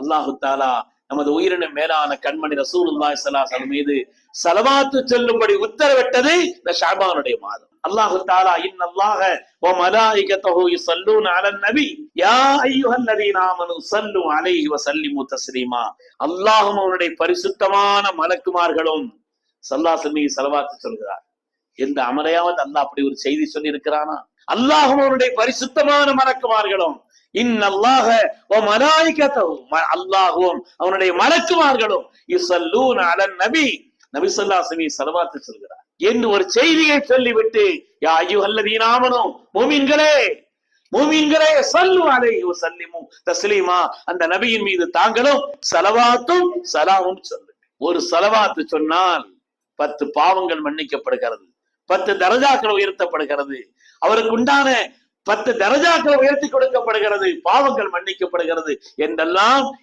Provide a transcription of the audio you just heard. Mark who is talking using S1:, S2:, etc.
S1: அல்லாஹு தாலா நமது உயிரின மேலான கண்மணி ரசூலுல்லாஹி ஸல்லல்லாஹு அலைஹி மீது சலவாத்து செல்லும்படி உத்தரவிட்டது இந்த ஷாபானுடைய மாதம். அல்லாஹு தாலா இன்னல்லாஹ வ மலாயிகத்தஹு யுஸல்லூன அலன் நபி. யா அய்யுஹல்லதீன ஆமனு ஸல்லு அலைஹி வ ஸல்லிமு தஸ்லீமா. அல்லாஹ்வும் அவனுடைய பரிசுத்தமான மலக்குமார்களும் ஸல்லல்லாஹு மீது சலவாத்து சொல்கிறார். எந்த அமரையாவது அல்லாஹ் அப்படி ஒரு செய்தி சொல்லி இருக்கிறானா அல்லாஹ்வும் அவனுடைய பரிசுத்தமான மலக்குமார்களும் இன்னல்லாஹ வ அவனுடைய மலக்குமார்களும் அலன் நபி. நபி சொல்லாசமி சலவாத்து சொல்கிறார். என்று ஒரு செய்தியை சொல்லிவிட்டு யா அய்யுஹல்லதீன ஆமனு மூமின்களே மூமின்களே சல்லு அலையோ வஸல்லிமு தஸ்லீமா அந்த நபியின் மீது தாங்களும் சலவாத்தும் சலாமும் சொல்லு. ஒரு சலவாத்து சொன்னால் பத்து பாவங்கள் மன்னிக்கப்படுகிறது பத்து தரஜாக்கள் உயர்த்தப்படுகிறது. அவருக்கு உண்டான பத்து தரஜாக்கள் உயர்த்தி கொடுக்கப்படுகிறது பாவங்கள் மன்னிக்கப்படுகிறது என்றெல்லாம்